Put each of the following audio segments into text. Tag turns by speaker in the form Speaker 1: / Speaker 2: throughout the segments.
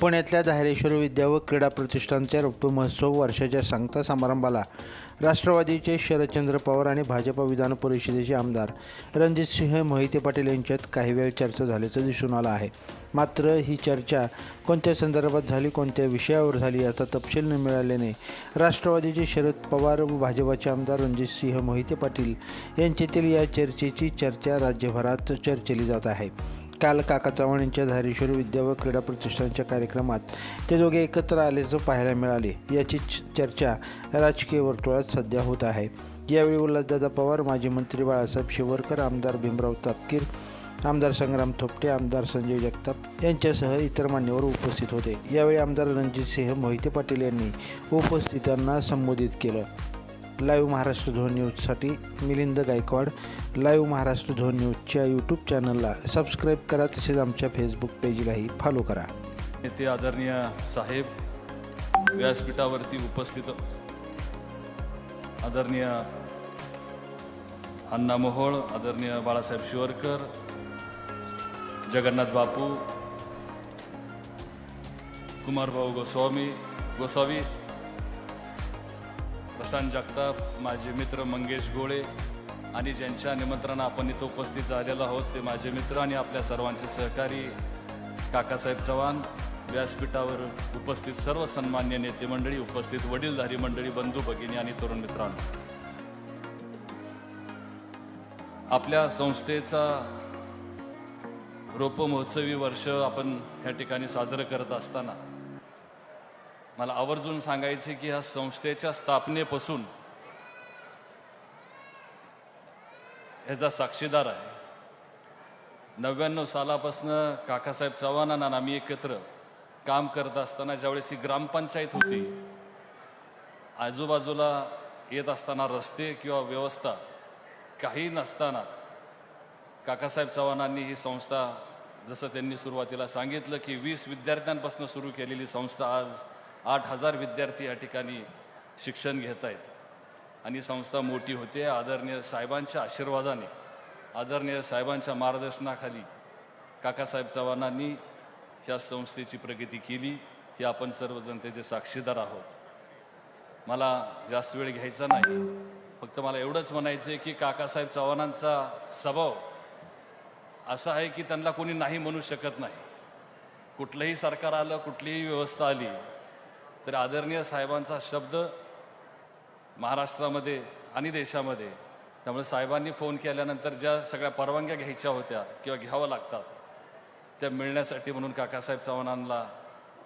Speaker 1: पुण्यातल्या धारेश्वर विद्या व क्रीडा प्रतिष्ठानच्या रौप्य महोत्सव वर्षाच्या सांगता समारंभाला राष्ट्रवादीचे शरदचंद्र पवार आणि भाजपा विधान परिषदेचे आमदार रणजितसिंह मोहिते पाटील यांच्यात काही वेळ चर्चा झाल्याचं दिसून आलं आहे. मात्र ही चर्चा कोणत्या संदर्भात झाली कोणत्या विषयावर झाली याचा तपशील न मिळाल्याने राष्ट्रवादीचे शरद पवार व भाजपाचे आमदार रणजितसिंह मोहिते पाटील यांच्यातील या चर्चेची चर्चा राज्यभरात चर्चेली जात आहे. काल काका चव्हाण यांच्या धारेश्वर विद्या व क्रीडा प्रतिष्ठानच्या कार्यक्रमात ते दोघे एकत्र आल्याचं पाहायला मिळाले. याची च- चर्चा राजकीय वर्तुळात सध्या होत आहे. यावेळी उल्हासदादा पवार माजी मंत्री बाळासाहेब शिवरकर आमदार भीमराव तापकीर आमदार संग्राम थोपटे आमदार संजय जगताप यांच्यासह इतर मान्यवर उपस्थित होते. यावेळी आमदार रणजितसिंह मोहिते पाटील यांनी उपस्थितांना संबोधित केलं. लाईव्ह महाराष्ट्र झोन न्यूजसाठी मिलिंद गायकवाड. लाईव्ह महाराष्ट्र झोन न्यूजच्या यूट्यूब चॅनलला सबस्क्राईब करा तसेच आमच्या फेसबुक पेजलाही फॉलो करा.
Speaker 2: नेते आदरणीय साहेब व्यासपीठावरती उपस्थित आदरणीय अण्णा मोहोळ आदरणीय बाळासाहेब शिवरकर जगन्नाथ बापू कुमारभाऊ गोस्वामी गोसावी प्रशांत जगताप माझे मित्र मंगेश गोळे आणि ज्यांच्या निमंत्रणानं आपण इथं उपस्थित झालेलो आहोत ते माझे मित्र आणि आपल्या सर्वांचे सहकारी काकासाहेब चव्हाण व्यासपीठावर उपस्थित सर्व सन्मान्य नेते मंडळी उपस्थित वडीलधारी मंडळी बंधू भगिनी आणि तरुण मित्रांनो. आपल्या संस्थेचा रोप महोत्सवी वर्ष आपण ह्या ठिकाणी साजरं करत असताना मला आवर्जून सांगायचे की ह्या संस्थेच्या स्थापनेपासून ह्याचा साक्षीदार आहे. नव्याण्णव सालापासनं काकासाहेब चव्हाणांना आम्ही एकत्र काम करत असताना ज्यावेळेस ही ग्रामपंचायत होती आजूबाजूला येत असताना रस्ते किंवा व्यवस्था काही नसताना काकासाहेब चव्हाणांनी ही संस्था जसं त्यांनी सुरुवातीला सांगितलं की वीस विद्यार्थ्यांपासून सुरू केलेली संस्था आज आठ हजार विद्यार्थी या ठिकाणी शिक्षण घेत आहेत आणि संस्था मोठी होते. आदरणीय साहेबांच्या आशीर्वादाने आदरणीय साहेबांच्या मार्गदर्शनाखाली काकासाहेब चव्हाणांनी ह्या संस्थेची प्रगती केली. हे आपण सर्वजण त्याचे साक्षीदार आहोत. मला जास्त वेळ घ्यायचा नाही. फक्त मला एवढंच म्हणायचं आहे की काकासाहेब चव्हाणांचा स्वभाव असा आहे की त्यांना कोणी नाही म्हणू शकत नाही. कुठलंही सरकार आलं कुठलीही व्यवस्था आली तर आदरणीय साहेबांचा शब्द महाराष्ट्रामध्ये आणि देशामध्ये त्यामुळे साहेबांनी फोन केल्यानंतर ज्या सगळ्या परवानग्या घ्यायच्या होत्या किंवा घ्याव्या लागतात त्या मिळण्यासाठी म्हणून काकासाहेब चव्हाणांना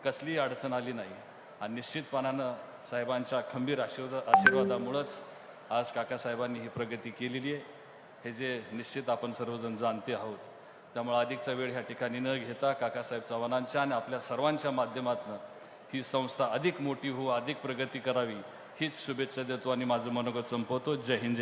Speaker 2: कसलीही अडचण आली नाही. आणि निश्चितपणानं साहेबांच्या खंबीर आशीर्वाद आशीर्वादामुळंच आज काकासाहेबांनी ही प्रगती केलेली आहे. हे जे निश्चित आपण सर्वजण जाणते आहोत त्यामुळे अधिकचा वेळ ह्या ठिकाणी न घेता काकासाहेब चव्हाणांच्या आणि आपल्या सर्वांच्या माध्यमातून ही संस्था अधिक मोठी हो अधिक प्रगती करावी हीच शुभेच्छा देतो आणि माझं मनोगत संपवतो. जय हिंद जय